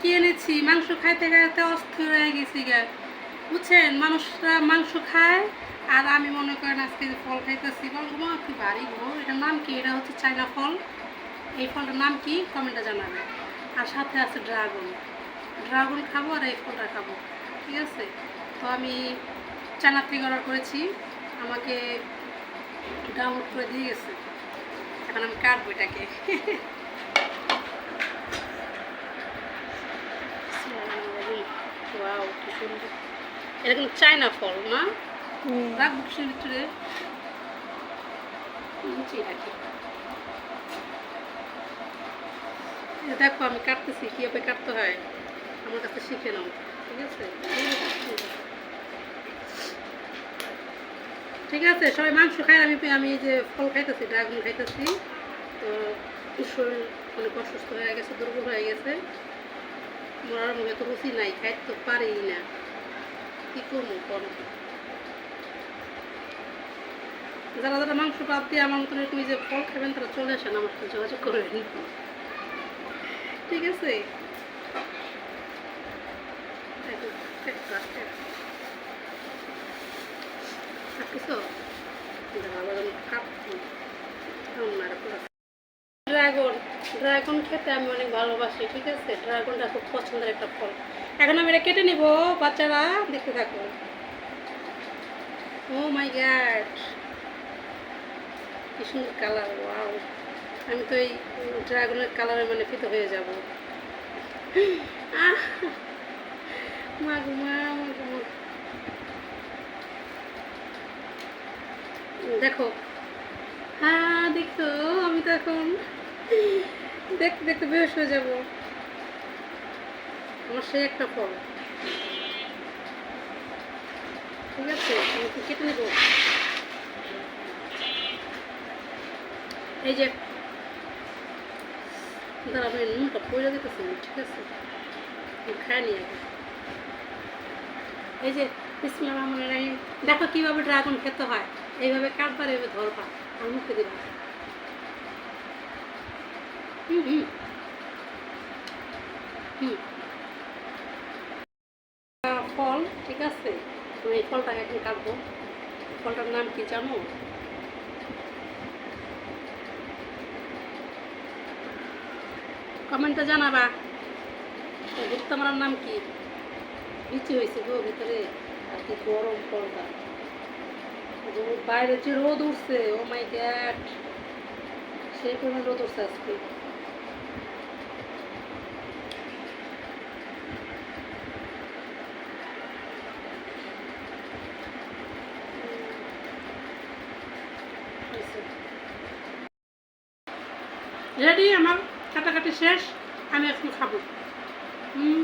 কি এনেছি? মাংস খাইতে খাইতে অস্থির হয়ে গেছি গা। বুঝছেন? মানুষরা মাংস খায়, আর আমি মনে করেন আজকে ফল খাইতেছি ফলগুলো কি ভারী গো এটার নাম কি? এটা হচ্ছে চাইনা ফল। এই ফলটার নাম কি? কমেন্টে জানাবে আর সাথে আছে ড্রাগন। ড্রাগন খাব আর এই ফলটা খাব। ঠিক আছে? তো আমি চায়না থেকে অর্ডার করেছি। আমাকে ডাউনলোড করে দিয়ে গেছে। এখন আমি কাটবো এটাকে ওয়াও কি সুন্দর এটা কিন্তু চায়না ফল না রাখব কিসের ভিতরে। রাখি। দেখো আমি কাটতেছি কীভাবে কাটতে হয়? আমার কাছে শিখে নাও ঠিক আছে? ঠিক আছে সবাই মাংস খাই আমি আমি যে ফল খাইতেছি ড্রাগন খাইতেছি। তো শরীর অনেক অসুস্থ হয়ে গেছে দুর্বল হয়ে গেছে। মরার মুখে তো রুচি নাই খাইতে তো পারি না কী করব কর যারা যারা মাংস বাদ দিয়ে আমার মতন এরকম যে ফল খাবেন তারা চলে আসেন আমার সাথে যোগাযোগ করবেন ঠিক আছে ড্রাগন ড্রাগন খেতে আমি অনেক ভালোবাসি, ঠিক আছে? ড্রাগনটা খুব পছন্দের একটা ফল। এখন আমি এটা কেটে নিব, বাচ্চারা, দেখতে থাকো ও মাই গ্যাড কি সুন্দর কালার ওয়াও আমি তো এই ড্রাগনের কালারে মানে ফিতে হয়ে যাব। মা মা দেখো। হ্যাঁ দেখতো আমি তো এখন দেখতে দেখতে বেশ হয়ে যাব। আমার সেই একটা ফল। ঠিক আছে, আমি কেটে নেব। এই যে, দাঁড়া, আমি নুনটা পয়লা দিতেছি, ঠিক আছে? খাই নি আগে। এই যে রহমান রাহিম। দেখো কীভাবে ড্রাগন খেতে হয়। এইভাবে কাটবার, এইভাবে ধরবা। আর মুখে দিবা। ফল, ঠিক আছে? আমি এই ফলটাকে এখন কাটবো। ফলটার নাম কি জানো? কমেন্টে জানাবা। মারার নাম কি? লিচি হয়েছে গো, ভিতরে। আর কি গরম ফলটা। বাইরে যে রোদ উঠছে, ও মাই গ্যাড সেই পরিমাণ রোদ উঠছে আজকে। রেডি আমার কাটাকাটি শেষ আমি এখন খাব। হুম?